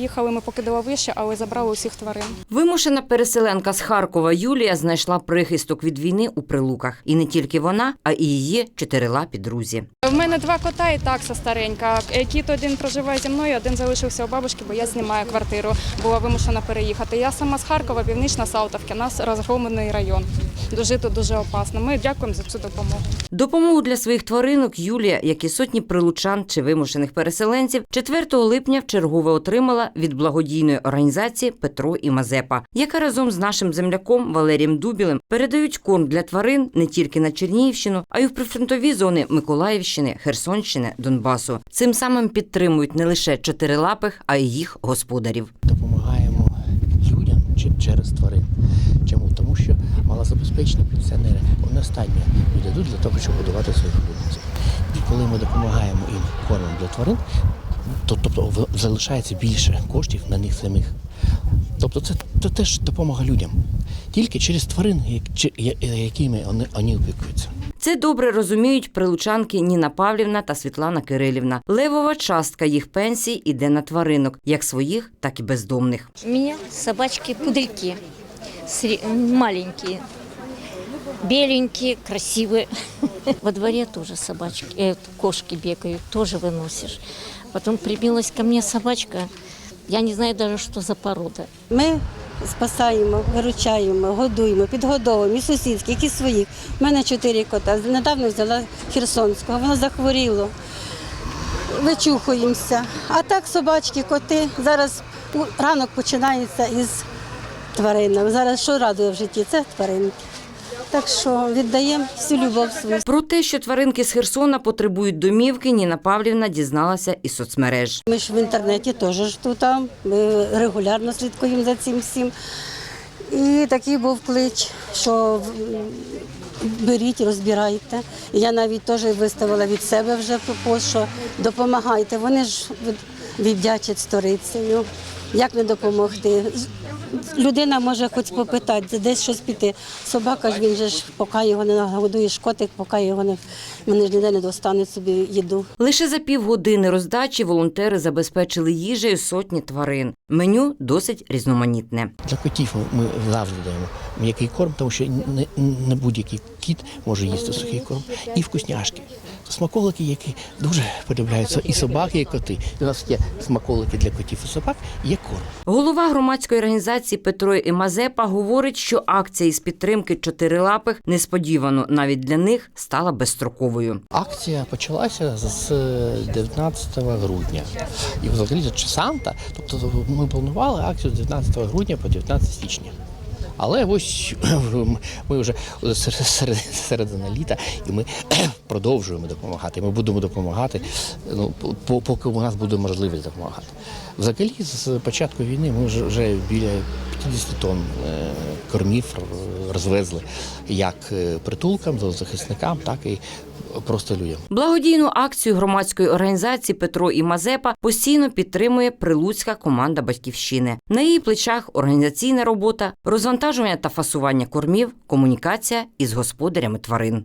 приїхали, ми покидали вище, але забрали усіх тварин. Вимушена переселенка з Харкова Юлія знайшла прихисток від війни у прилуках. І не тільки вона, а і її чотирилапі друзі. В мене два кота і такса старенька. Е, Кіт один проживає зі мною, один залишився у бабушки, бо я знімаю квартиру. Була вимушена переїхати. Я сама з Харкова, північна Салтовки. Нас розгромлений район. Тут дуже опасно. Ми дякуємо за цю допомогу. Допомогу для своїх тваринок Юлія, як і сотні прилучан чи вимушених переселенців, 4 липня вчергове отримала від благодійної організації Петро і Мазепа, яка разом з нашим земляком Валерієм Дубілем передають корм для тварин не тільки на Чернігівщину, а й в прифронтові зони Миколаївщини, Херсонщини, Донбасу. Цим самим підтримують не лише чотирилапих, а й їх господарів. Через тварин. Чому? Тому що малозабезпечені пенсіонери вони останнє віддадуть для того, щоб годувати своїх улюбленців. І коли ми допомагаємо їм кормом для тварин, то тобто залишається більше коштів на них самих. Тобто це, це теж допомога людям. Тільки через тварин, якими вони опікуються. Це добре розуміють прилучанки Ніна Павлівна та Світлана Кирилівна. Левова частка їх пенсій іде на тваринок, як своїх, так і бездомних. У меня собачки-пудельки, сре- маленькие, беленькие, красивые. Во дворе тоже собачки, э, кошки бегают, тоже выносишь. Потом прибилась ко мне собачка, я не знаю даже, что за порода. Ми спасаємо, виручаємо, годуємо, підгодовуємо і сусідських, і своїх. У мене чотири кота. Недавно взяла Херсонського, воно захворіло. Вичухуємося. А так собачки, коти. Зараз ранок починається із тваринами. Зараз що радує в житті? Це тваринки. Так що віддаємо всю любов свою. Про те, що тваринки з Херсона потребують домівки, Ніна Павлівна дізналася із соцмереж. Ми ж в інтернеті теж тут, ми регулярно слідкуємо за цим всім. І такий був клич, що беріть, розбирайте. Я навіть теж виставила від себе вже пост, що допомагайте. Вони ж від- віддячать сторицею. Як не допомогти? Людина може хоч попитати, десь щось піти. Собака ж він же ж, поки його не нагодуєш котик, поки його не вони ж ніде не достануть собі їду. Лише за півгодини роздачі волонтери забезпечили їжею сотні тварин. Меню досить різноманітне. Для котів ми завжди даємо м'який корм, тому що не, не будь-який кіт може їсти сухий корм. І вкусняшки. Смаколики, які дуже полюбляються і собаки, і коти. У нас є смаколики для котів і собак, є корм. Голова громадської організації Петро і Мазепа говорить, що акція із підтримки чотирилапих несподівано навіть для них стала безстроковою. Акція почалася з 19 грудня. І взагалі це Санта, тобто ми планували акцію з 19 грудня по 19 січня. Але ось ми вже серед- серед- середина літа, і ми продовжуємо допомагати. Ми будемо допомагати, ну, по- поки у нас буде можливість допомагати. Взагалі, з початку війни ми вже- вже біля 50 тонн е, кормів розвезли як е, притулкам, захисникам, так і просто людям. Благодійну акцію громадської організації Петро і Мазепа постійно підтримує прилуцька команда батьківщини. На її плечах організаційна робота, розвантажування та фасування кормів, комунікація із господарями тварин.